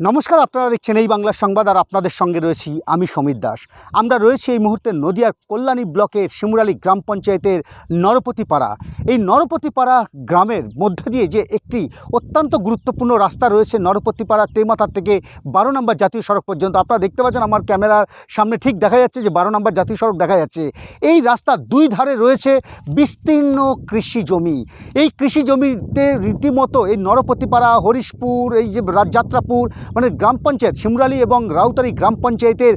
নমস্কার, আপনারা দেখছেন এই বাংলার সংবাদ আর আপনাদের সঙ্গে রয়েছি আমি সমীর দাস। আমরা রয়েছি এই মুহূর্তে নদিয়ার কল্যাণী ব্লকের শিমুরালী গ্রাম পঞ্চায়েতের নরপতিপাড়া। এই নরপতিপাড়া গ্রামের মধ্যে দিয়ে যে একটি অত্যন্ত গুরুত্বপূর্ণ রাস্তা রয়েছে নরপতিপাড়া তেমাথার থেকে বারো নম্বর জাতীয় সড়ক পর্যন্ত। আপনারা দেখতে পাচ্ছেন আমার ক্যামেরার সামনে ঠিক দেখা যাচ্ছে যে বারো নম্বর জাতীয় সড়ক দেখা যাচ্ছে। এই রাস্তার দুই ধারে রয়েছে বিস্তীর্ণ কৃষি জমি। এই কৃষি জমিতে রীতিমতো এই নরপতিপাড়া, হরিশপুর, এই যে রা- যাত্রাপুর মানে গ্রাম পঞ্চায়েত, শিমরালি এবং রাউতারি গ্রাম পঞ্চায়েতের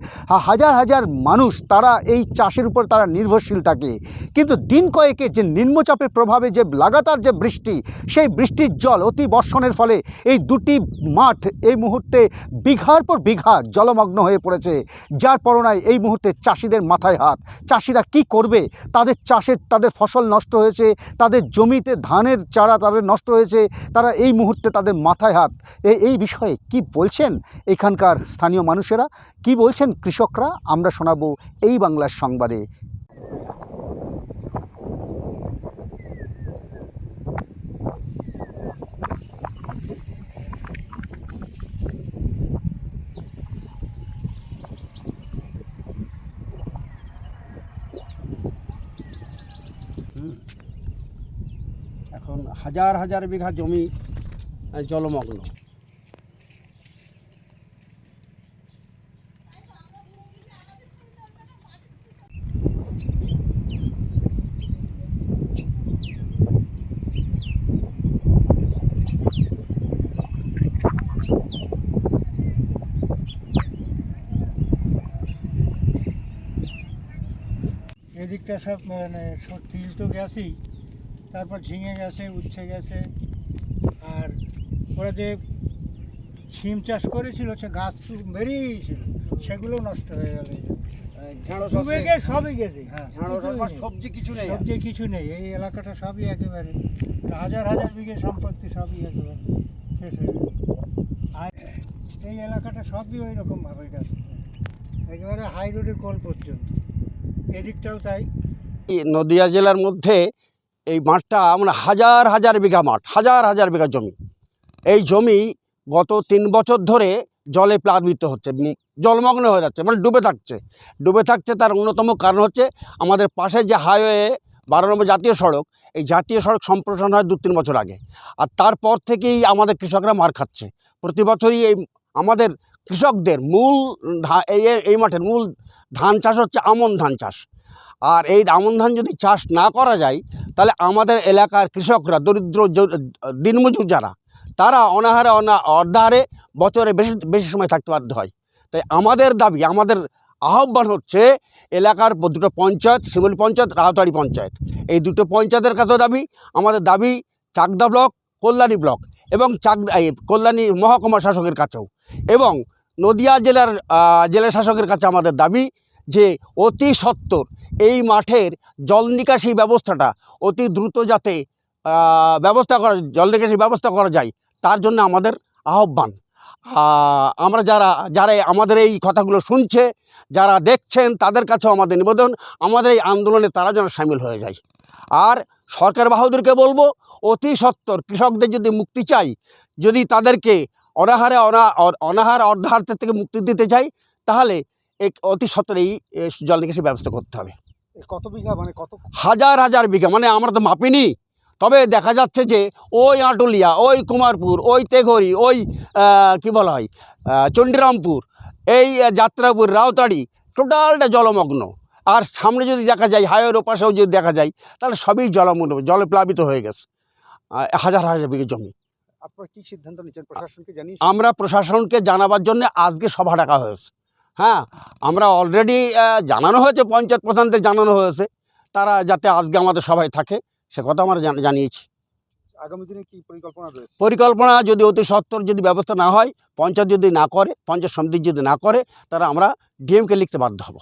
হাজার হাজার মানুষ তারা এই চাষের উপর তারা নির্ভরশীল থাকে। কিন্তু দিন কয়েকে যে নিম্নচাপের প্রভাবে যে লাগাতার যে বৃষ্টি, সেই বৃষ্টির জল অতি বর্ষণের ফলে এই দুটি মাঠ এই মুহূর্তে বিঘার পর বিঘা জলমগ্ন হয়ে পড়েছে। যার পরনায় এই মুহূর্তে চাষিদের মাথায় হাত। চাষিরা কি করবে? তাদের চাষের, তাদের ফসল নষ্ট হয়েছে, তাদের জমিতে ধানের চারা তাদের নষ্ট হয়েছে, তারা এই মুহূর্তে তাদের মাথায় হাত। এই এই বিষয়ে কি বলছেন এখানকার স্থানীয় মানুষেরা? কি বলছেন কৃষকরা? আমরা শোনাবো এই বাংলার সংবাদে। এখন হাজার হাজার বিঘা জমি জলমগ্ন। এদিকটা সব মানে সব তিল তো গেছেই তারপর ঝিঙে গেছে উচ্ছে গেছে আর ওরা যে সিম চাষ করেছিল সে গাছ বেরিয়েছিল সেগুলো নষ্ট হয়ে গেল সবই গেছে হ্যাঁ সবজি কিছু নেই। সবজি কিছু নেই এই এলাকাটা সবই একেবারে। হাজার হাজার বিঘে সম্পত্তি সবই একেবারে শেষ হয়ে গেল আর এই এলাকাটা সবই ওই রকমভাবে গেছে। একেবারে হাই রোডের কোল পর্যন্ত এদিকটাও তাই। নদিয়া জেলার মধ্যে এই মাঠটা আমরা হাজার হাজার বিঘা মাঠ, হাজার হাজার বিঘা জমি। এই জমি গত তিন বছর ধরে জলে প্লাবিত হচ্ছে জলমগ্ন হয়ে যাচ্ছে মানে ডুবে থাকছে। ডুবে থাকছে তার অন্যতম কারণ হচ্ছে আমাদের পাশে যে হাইওয়ে বারো নম্বর জাতীয় সড়ক, এই জাতীয় সড়ক সম্প্রসারণ হয় দু তিন বছর আগে। আর তারপর থেকেই আমাদের কৃষকরা মার খাচ্ছে। প্রতি বছরই এই আমাদের কৃষকদের মূল এই মাঠের মূল ধান চাষ হচ্ছে আমন ধান চাষ। আর এই আমন ধান যদি চাষ না করা যায়, তাহলে আমাদের এলাকার কৃষকরা, দরিদ্র দিনমজুর যারা, তারা অনাহারে অনা, অর্ধাহারে বছরে বেশি বেশি সময় থাকতে বাধ্য হয়। তাই আমাদের দাবি, আমাদের আহ্বান হচ্ছে এলাকার দুটো পঞ্চায়েত, শিমুল পঞ্চায়েত রাহতাড়ি পঞ্চায়েত। এই দুটো পঞ্চায়েতের কাছেও দাবি, আমাদের দাবি চাকদা ব্লক, কল্যাণী ব্লক এবং চাকদা কল্যাণী মহকুমা শাসকের কাছেও। এবং নদিয়া জেলার জেলা শাসকের কাছে আমাদের দাবি যে অতি সত্বর এই মাঠের জল নিকাশি ব্যবস্থাটা অতি দ্রুত যাতে ব্যবস্থা করা, জল নিকাশি ব্যবস্থা করা যায়, তার জন্য আমাদের আহ্বান। আমরা যারা যারা আমাদের এই কথাগুলো শুনছে, যারা দেখছেন, তাদের কাছেও আমাদের নিবেদন, আমাদের এই আন্দোলনে তারা যেন সামিল হয়ে যায়। আর সরকার বাহাদুরকে বলব, অতি সত্বর কৃষকদের যদি মুক্তি চাই, যদি তাদেরকে অনাহারে অনা, অনাহার অর্ধাহার থেকে মুক্তি দিতে চাই, তাহলে এক, অতি সত্বর এই জল নিকাশি ব্যবস্থা করতে হবে। কত বিঘা মানে কত হাজার হাজার বিঘা মানে আমরা তো মাপিনি। তবে দেখা যাচ্ছে যে ওই আটুলিয়া ওই কুমারপুর ওই তেঘরি ওই কি বলা হয় চণ্ডীরামপুর এই যাত্রাপুর রাউতাড়ি টোটালটা জলমগ্ন। আর সামনে যদি দেখা যায় হাইওয়ের ওপাশেও যদি দেখা যায় তাহলে সবই জলমগ্ন জলে প্লাবিত হয়ে গেছে। হাজার হাজার বিঘে জমি। আপনারা কি সিদ্ধান্ত নিচ্ছেন? প্রশাসনকে জানিয়ে আমরা প্রশাসনকে জানাবার জন্য আজকে সভা ডাকা হয়েছে। হ্যাঁ আমরা অলরেডি জানানো হয়েছে পঞ্চায়েত প্রধানদের জানানো হয়েছে। তারা যাতে আজকে আমাদের সবাই থাকে সে কথা আমরা জান- জানিয়েছি। আগামী দিনে কি পরিকল্পনা রয়েছে? পরিকল্পনা যদি অতি সত্তর যদি ব্যবস্থা না হয় পঞ্চায়েত যদি না করে পঞ্চায়েত সমিতি যদি না করে তারা আমরা ডিএমকে লিখতে বাধ্য হব।